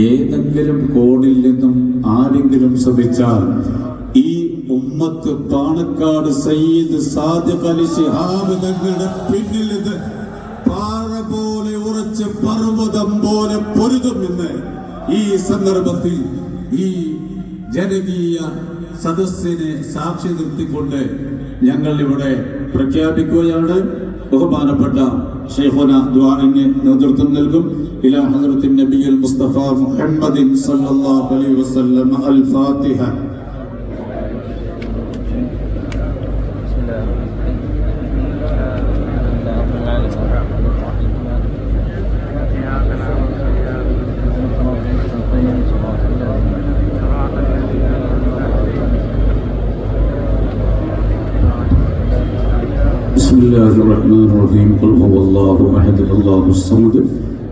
ഏതെങ്കിലും കോണിൽ നിന്നും ആരെങ്കിലും ശ്രമിച്ചാൽ ഈ ഉമ്മത്ത് പാണക്കാട് സയ്യിദ് സാദിഖ് അലി ശിഹാബ് തങ്ങളുടെ പിന്നിൽ നിന്ന് പാറ പോലെ ഉറച്ച് പർവതം പോലെ പൊരുതുമെന്ന് ഈ സന്ദർഭത്തിൽ ഈ ജനകീയ സദസ്സിനെ സാക്ഷി നിർത്തിക്കൊണ്ട് ഞങ്ങൾ ഇവിടെ പ്രഖ്യാപിക്കുകയാണ്. ബഹുമാനപ്പെട്ട ഷെയ്ഖുന ദ്വാനിന് നേതൃത്വം നൽകും. إلى حضرة النبي المصطفى محمد صلى الله عليه وسلم الفاتحة. بسم الله الرحمن الرحيم. قل هو الله أحد الله الصمد.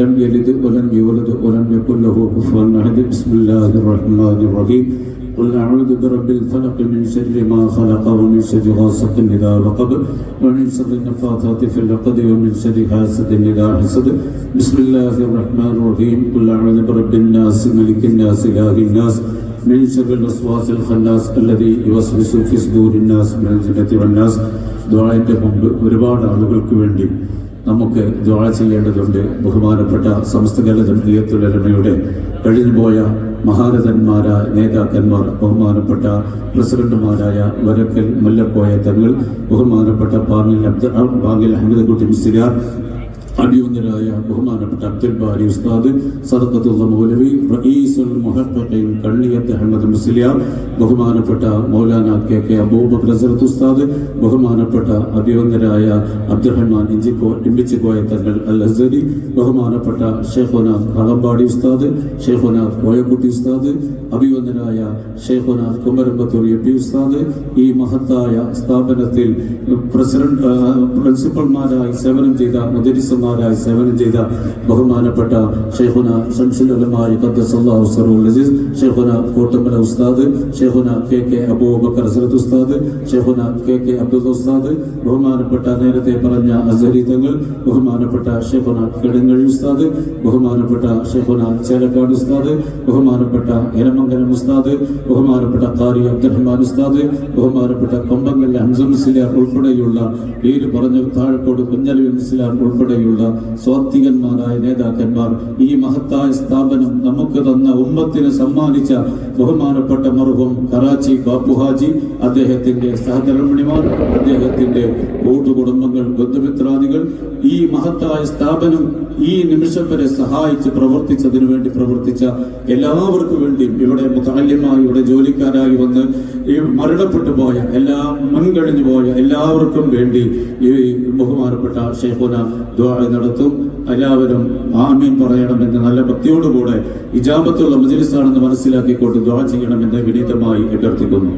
لم يلد ولم يولد ولم يكن له كفوا احد بسم الله الرحمن الرحيم قل أعوذ برب الفلق من شر ما خلق ومن شر غاسق إذا وقب ومن شر النفاثات في العقد ومن شر حاسد إذا حسد بسم الله الرحمن الرحيم قل أعوذ برب الناس ملك الناس إله الناس من شر الوسواس الخناس الذي يوسوس في صدور الناس من الجنة والناس ദുആന്റെ മുമ്പ് ഒരുപാട് ആളുകൾക്ക് വേണ്ടി നമുക്ക് ദുആ ചെയ്യേണ്ടതുണ്ട്. ബഹുമാനപ്പെട്ട സമസ്ത കേരള ജമീയത്തുലമയുടെ കഴിഞ്ഞുപോയ മഹാരഥന്മാരായ നേതാക്കന്മാർ ബഹുമാനപ്പെട്ട പ്രസിഡന്റുമാരായ വരക്കൽ മുല്ലക്കോയ തങ്ങൾ ബഹുമാനപ്പെട്ട പാങ്ങിൽ അബ്ദുൽ പാങ്ങിൽ അഹമ്മദ് കുട്ടി മുസ്ലിയാർ അടിയൊന്നരായ ബഹുമാനപ്പെട്ട അബ്ദുൽ ബാരി ഉസ്താദ് സദക്കത്തുള്ള മൗലവി റഈസുൽ മുഹഖഖീൻ കണ്ണിയത്ത് അഹമ്മദ് മുസ്ലിയാർ ബഹുമാനപ്പെട്ട മൗലാന കെ കെ അബൂബക് ഹസ്രത്ത് ഉസ്താദ് ബഹുമാനപ്പെട്ട അഭിവന്ദരായ അബ്ദുറഹ്മാൻ ഇഞ്ചിക്കോ ഇമ്പിച്ചിക്കോയ തങ്ങൾ അൽ അസരി ബഹുമാനപ്പെട്ട ഷെയ്ഖുന കളമ്പാടി ഉസ്താദ് ഷെയ്ഖുന കോയക്കുട്ടി ഉസ്താദ് അഭിവന്ദനായ ഷെയ്ഖുന കുമരമ്പത്തൂർ എം പി ഉസ്താദ് ഈ മഹത്തായ സ്ഥാപനത്തിൽ പ്രസിഡന്റ് പ്രിൻസിപ്പൽമാരായി സേവനം ചെയ്ത മുദരിസന്മാരായി സേവനം ചെയ്ത ബഹുമാനപ്പെട്ട ഷെയ്ഖുന ഷംസുലമായി ഷെയ്ഹുന അസീസ് ഷെയ്ഖുന കോട്ടമല ഉസ്താദ് ഷെയ്ഖുന കെ കെ അബൂബക്കർ ഹസ്രത്ത് ഉസ്താദ് ഷെയ്ഖുന കെ കെ അബ്ദുൽ ഉസ്താദ് ബഹുമാനപ്പെട്ട നേരത്തെ പറഞ്ഞ അസരി തങ്ങൾ ബഹുമാനപ്പെട്ട ഷെയ്ഖുന കിടങ്ങഴി ഉസ്താദ് ബഹുമാനപ്പെട്ട ഷെയ്ഖുന ചേലക്കാട് ഉസ്താദ് ബഹുമാനപ്പെട്ട എരമംഗലം ഉസ്താദ് ബഹുമാനപ്പെട്ട കാരി അബ്ദുറഹ്മാൻ ഉസ്താദ് ബഹുമാനപ്പെട്ട കൊമ്പങ്കൽ ഹംസ മുസ്ലിയാർ ഉൾപ്പെടെയുള്ള പേര് പറഞ്ഞ താഴെക്കോട് കുഞ്ഞലവി മുസ്ലിയാർ ഉൾപ്പെടെയുള്ള സ്വാത്വികന്മാരായ നേതാക്കന്മാർ ഈ മഹത്തായ സ്ഥാപനം നമുക്ക് തന്ന ഉമ്മത്തിന് സമ്മാനിച്ച ബഹുമാനപ്പെട്ട മറുഹും കറാച്ചി ബാപ്പുഹാജി അദ്ദേഹത്തിന്റെ സഹധർമ്മിണിമാർ അദ്ദേഹത്തിന്റെ കൂട്ടുകുടുംബങ്ങൾ ബന്ധുമിത്രാദികൾ ഈ മഹത്തായ സ്ഥാപനം ഈ നിമിഷം വരെ സഹായിച്ച് പ്രവർത്തിച്ചതിനു വേണ്ടി പ്രവർത്തിച്ച എല്ലാവർക്കും വേണ്ടിയും ഇവിടെ മുത്തല്യമായി ഇവിടെ ജോലിക്കാരായി വന്ന് ഈ മരണപ്പെട്ടു പോയ എല്ലാ മുൻകഴിഞ്ഞു പോയ എല്ലാവർക്കും വേണ്ടി ഈ ബഹുമാനപ്പെട്ട ഷെയ്ഖുന ദ്വാര നടത്തും എല്ലാവരും ആമീൻ പറയണമെന്ന് നല്ല ഭക്തിയോടുകൂടെ ഇജാബത്തുള്ള മജിലിസാണെന്ന് മനസ്സിലാക്കിക്കൊണ്ട് ദ്വാ ചെയ്യണമെന്ന് വിനീതമായി അഭ്യർത്ഥിക്കുന്നു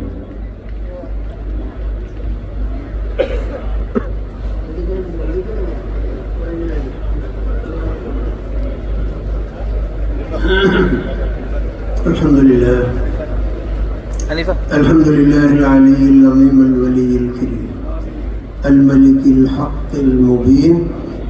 الحمد لله حنيفة الحمد لله العلي العظيم الولي الكريم الملك الحق المبين